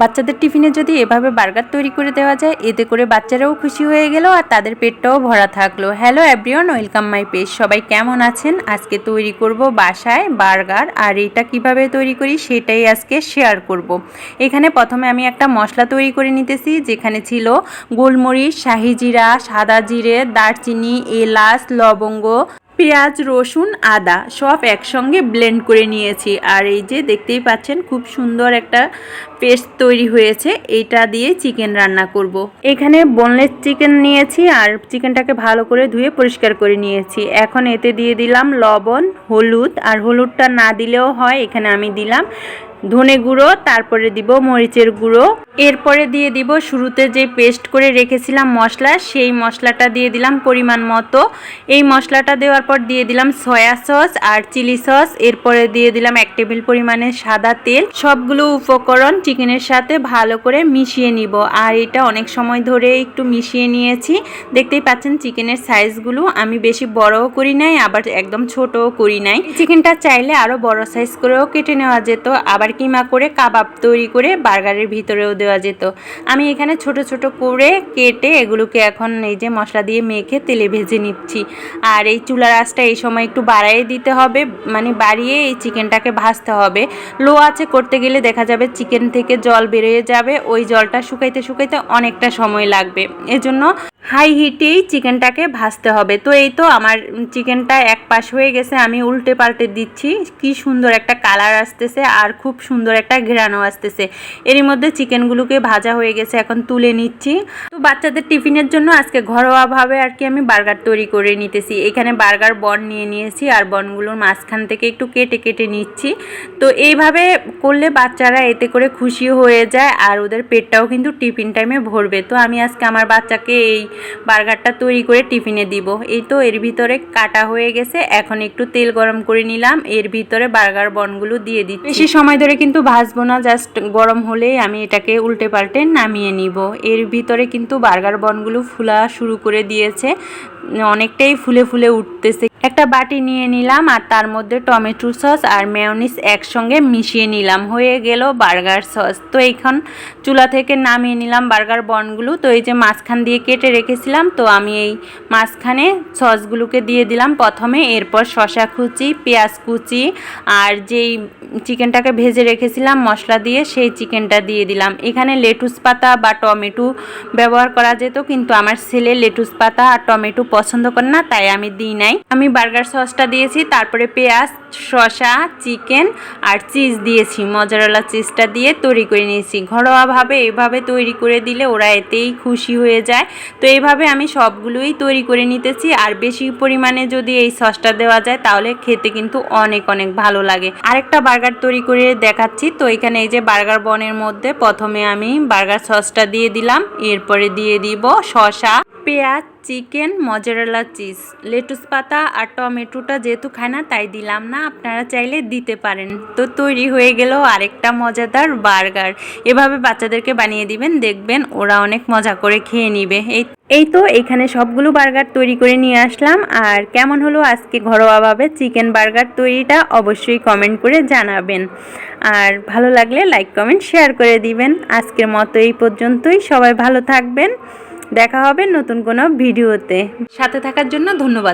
বাচ্চাদের টিফিনে যদি এভাবে বার্গার তৈরি করে দেওয়া যায়, এতে করে বাচ্চারাও খুশি হয়ে গেল আর তাদের পেটটাও ভরা থাকল। Hello everyone welcome my page সবাই কেমন আছেন? আজকে তৈরি করব বাসায় বার্গার আর এটা কীভাবে তৈরি করি সেটাই আজকে শেয়ার করব। এখানে প্রথমে আমি একটা মশলা তৈরি করে নিতেছি, যেখানে ছিল গোলমরিচ, শাহি জিরা, সাদা জিরে, দারচিনি, এলাচ, লবঙ্গ পেঁয়াজ, রসুন, আদা সব একসঙ্গে ব্লেন্ড করে নিয়েছি। আর এই যে দেখতেই পাচ্ছেন, খুব সুন্দর একটা পেস্ট তৈরি হয়েছে। এটা দিয়ে চিকেন রান্না করব। এখানে বোনলেস চিকেন নিয়েছি আর চিকেনটাকে ভালো করে ধুয়ে পরিষ্কার করে নিয়েছি। এখন এতে দিয়ে দিলাম লবণ, হলুদ। আর হলুদটা না দিলেও হয়, এখানে আমি দিলাম ধনে গুঁড়ো, তারপরে দিব মরিচের গুঁড়ো। এরপরে দিয়ে দিব শুরুতে যে পেস্ট করে রেখেছিলাম মশলা, সেই মশলাটা দিয়ে দিলাম পরিমাণ মতো। এই মশলাটা দেওয়ার পর দিয়ে দিলাম সয়া সস আর চিলি সস। এরপরে দিয়ে দিলাম এক টেবিল পরিমাণে সাদা তেল। সবগুলো উপকরণ চিকেনের সাথে ভালো করে মিশিয়ে নিব। আর এটা অনেক সময় ধরে একটু মিশিয়ে নিয়েছি। দেখতেই পাচ্ছেন চিকেনের সাইজগুলো আমি বেশি বড়ও করি নাই, আবার একদম ছোটও করি নাই। চিকেনটা চাইলে আরও বড় সাইজ করেও কেটে নেওয়া যেত। আবার কিমা করে কাবাব তৈরি করে বার্গারের ভিতরেও দেওয়া যেত। আমি এখানে ছোট ছোট করে কেটে এগুলোকে এখন এই যে মশলা দিয়ে মেখে তেলে ভেজে নিচ্ছি। আর এই চুলার আঁচটা এই সময় একটু বাড়াই দিতে হবে মানে বাড়িয়ে এই চিকেনটাকে ভাজতে হবে। লো আছে করতে গেলে দেখা যাবে চিকেন থেকে জল বেরিয়ে যাবে, ওই জলটা শুকাইতে শুকাইতে অনেকটা সময় লাগবে। এজন্য হাই হিটেই চিকেনটাকে ভাজতে হবে। তো এই তো আমার চিকেনটা এক পাশ হয়ে গেছে, আমি উল্টে পাল্টে দিচ্ছি। কি সুন্দর একটা কালার আসতেছে আর খুব সুন্দর একটা ঘেরানো আসতেছে। এরই মধ্যে চিকেনগুলোকে ভাজা হয়ে গেছে, এখন তুলে নিচ্ছি। তো বাচ্চাদের টিফিনের জন্য আজকে ঘরোয়াভাবে আর কি আমি বার্গার তৈরি করে নিতেছি। এখানে বার্গার বন নিয়ে নিয়েছি আর বনগুলোর মাঝখান থেকে একটু কেটে কেটে নিচ্ছি। তো এইভাবে করলে বাচ্চারা এতে করে খুশি হয়ে যায় আর ওদের পেটটাও কিন্তু টিফিন টাইমে ভরবে। তো আমি আজকে আমার বাচ্চাকে এই বার্গারটা তৈরি করে টিফিনে দিব। এই তো এর ভিতরে কাটা হয়ে গেছে। এখন একটু তেল গরম করে নিলাম। এর ভিতরে বার্গার বনগুলো দিয়ে দিচ্ছি। বেশি সময় ধরে কিন্তু ভাজবো না, জাস্ট গরম হলেই আমি এটাকে উল্টে পাল্টে নামিয়ে নিব। এর ভিতরে কিন্তু বার্গার বনগুলো ফুলা শুরু করে দিয়েছে। অনেকটাই ফুলে ফুলে উঠতেছে একটা বাটি নিয়ে নিলাম আর তার মধ্যে টমেটো সস আর মেয়নিস একসঙ্গে মিশিয়ে নিলাম। হয়ে গেল বার্গার সস। তো এইখান চুলা থেকে নামিয়ে নিলাম বার্গার বনগুলো। তো এই যে মাঝখান দিয়ে কেটে রেখেছিলাম, তো আমি এই মাঝখানে সসগুলোকে দিয়ে দিলাম। প্রথমে এরপর শশা কুচি, পেঁয়াজ কুচি আর যেই চিকেনটাকে ভেজে রেখেছিলাম মশলা দিয়ে, সেই চিকেনটা দিয়ে দিলাম। এখানে লেটুস পাতা বা টমেটো ব্যবহার করা যেত, কিন্তু আমার ছেলে লেটুস পাতা আর টমেটো পছন্দ করে না, তাই আমি দিই নাই। আমি বার্গার সসটা দিয়েছি, তারপরে পেঁয়াজ, শসা, চিকেন আর চিজ দিয়েছি। মজারালা চিজটা দিয়ে তৈরি করে নিয়েছি। ঘরোয়াভাবে এভাবে তৈরি করে দিলে ওরা এতেই খুশি হয়ে যায়। তো এইভাবে আমি সবগুলোই তৈরি করে নিতেছি। আর বেশি পরিমাণে যদি এই সসটা দেওয়া যায়, তাহলে খেতে কিন্তু অনেক অনেক ভালো লাগে। আরেকটা বার্গার তৈরি করে দেখাচ্ছি। তো এখানে এই যে বার্গার বনের মধ্যে প্রথমে আমি বার্গার সসটা দিয়ে দিলাম। এরপরে দিয়ে দিব শসা, পেঁয়াজ চিকেন, মজারেলা চিজ, লেটুস পাতা আর টমেটোটা যেহেতু খায় না, তাই দিলাম না। আপনারা চাইলে দিতে পারেন। তো তৈরি হয়ে গেল আরেকটা মজাদার বার্গার। এভাবে বাচ্চাদেরকে বানিয়ে দিবেন, দেখবেন ওরা অনেক মজা করে খেয়ে নিবে। এই এই তো এখানে সবগুলো বার্গার তৈরি করে নিয়ে আসলাম। আর কেমন হলো আজকে ঘরোয়াভাবে চিকেন বার্গার তৈরিটা অবশ্যই কমেন্ট করে জানাবেন। আর ভালো লাগলে লাইক, কমেন্ট, শেয়ার করে দিবেন। আজকের মতো এই পর্যন্তই। সবাই ভালো থাকবেন। দেখা হবে নতুন কোনো ভিডিওতে। সাথে থাকার জন্য ধন্যবাদ।